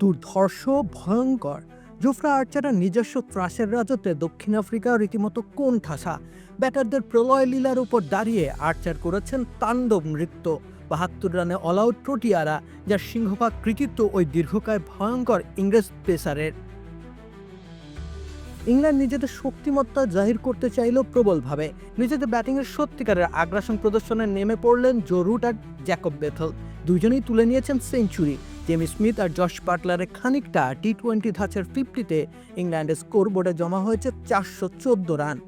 দুর্ধর্ষ, ভয়ঙ্কর। জোফরা আর্চারের নিজস্ব ত্রাসের রাজত্বে দক্ষিণ আফ্রিকা রীতিমতো কোন ঠাসা ব্যাটারদের প্রলয় লীলার উপর দাঁড়িয়ে আর্চার করেছেন তাণ্ডব নৃত্য। বাহাত্তর রানে অল আউট প্রোটিয়ারা, যার সিংহভাগ কৃতিত্ব ওই দীর্ঘকায় ভয়ঙ্কর ইংরেজ পেসারের। ইংল্যান্ড নিজেদের শক্তিমত্তা জাহির করতে চাইল প্রবলভাবে। নিজেদের ব্যাটিংয়ের সত্যিকারের আগ্রাসন প্রদর্শনে নেমে পড়লেন জো রুট আর জ্যাকব বেথল। দুজনেই তুলে নিয়েছেন সেঞ্চুরি। জেমি স্মিথ আর জশ বাটলারের খানিকটা টি টোয়েন্টি ধাঁচের ফিফটিতে ইংল্যান্ডের স্কোর বোর্ডে জমা হয়েছে চারশো চোদ্দ রান।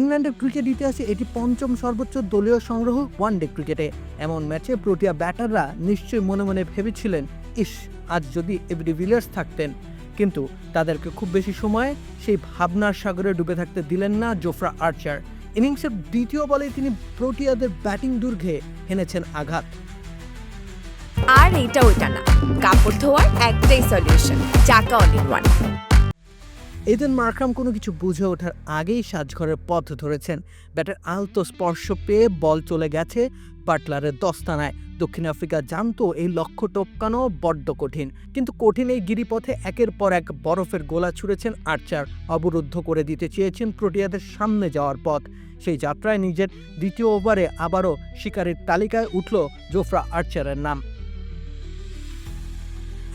ইংল্যান্ডের ক্রিকেট ইতিহাসে এটি পঞ্চম সর্বোচ্চ দলীয় সংগ্রহ ওয়ানডে ক্রিকেটে এমন ম্যাচে প্রোটিয়া ব্যাটাররা নিশ্চয়ই মনে মনে ভেবেছিলেন, ইস, আজ যদি এভরি ভিলিয়ার্স থাকতেন। কিন্তু তাদেরকে খুব বেশি সময় সেই ভাবনার সাগরে ডুবে থাকতে দিলেন না জোফরা আর্চার ইনিংসের দ্বিতীয় বলে তিনি প্রোটিয়াদের ব্যাটিং দুর্ঘে হেনেছেন আঘাত। আর এটা ওইটা না। কাপড় ধোয়ার একটাই সলিউশন চাকা all in one Aiden Markram কোনো কিছু বুঝে ওঠার আগেই সাজঘরের পথ ধরেছেন। ব্যাটের আলতো স্পর্শ পেয়ে বল চলে গেছে বাটলারের দস্তানায়। দক্ষিণ আফ্রিকা জানতো এই লক্ষ্য টপকানো বড্ড কঠিন। কিন্তু কঠিন এই গিরিপথে একের পর এক বরফের গোলা ছুঁড়েছেন আর্চার। অবরুদ্ধ করে দিতে চেয়েছেন প্রোটিয়াদের সামনে যাওয়ার পথ। সেই যাত্রায় নিজের দ্বিতীয় ওভারে আবারও শিকারের তালিকায় উঠল জোফরা আর্চারের নাম।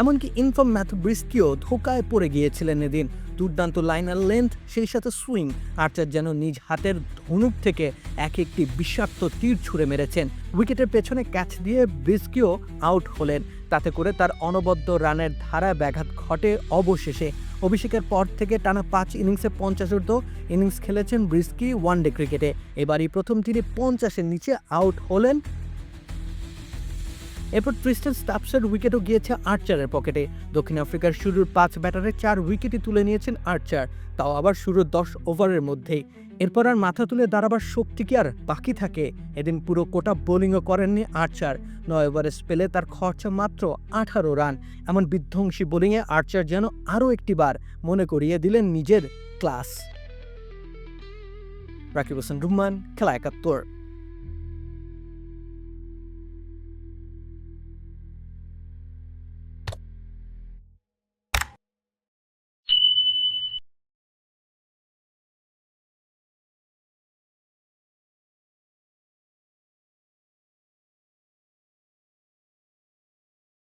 এমনকি ইনফর্ম ম্যাথু ব্রিস্কিও ধোকায় পড়ে গিয়েছিলেন এদিন। দুর্দান্ত লাইনার লেন্থ, সেই সাথে সুইং। আর্চার যেন নিজ হাতের ধনুক থেকে এক একটি বিষাক্ত তীর ছুঁড়ে মেরেছেন। উইকেটের পেছনে ক্যাচ দিয়ে ব্রিস্কিও আউট হলেন। তাতে করে তার অনবদ্য রানের ধারায় ব্যাঘাত ঘটে অবশেষে। অভিষেকের পর থেকে টানা পাঁচ ইনিংসে পঞ্চাশ ঊর্ধ্ব ইনিংস খেলেছেন ব্রিস্কি ওয়ানডে ক্রিকেটে। এবারই প্রথম তিনি পঞ্চাশের নিচে আউট হলেন এরপর ট্রিস্টান স্টাপসের উইকেটও গিয়েছে আর্চারের পকেটে। দক্ষিণ আফ্রিকার শুরুর পাঁচ ব্যাটারে চার উইকেটই তুলে নিয়েছেন আর্চার, তাও আবার শুরুর দশ ওভারের মধ্যেই। এরপর আর মাথা তুলে দাঁড়াবার শক্তি কি আর বাকি থাকে? এদিন পুরো কোটা বোলিংও করেননি আর্চার। নয় ওভারে স্পেলে তার খরচা মাত্র আঠারো রান। এমন বিধ্বংসী বোলিংয়ে আর্চার যেন আরও একটিবার মনে করিয়ে দিলেন নিজের ক্লাস। রাকিব হোসেন, রুম্মান, খেলা একাত্তর।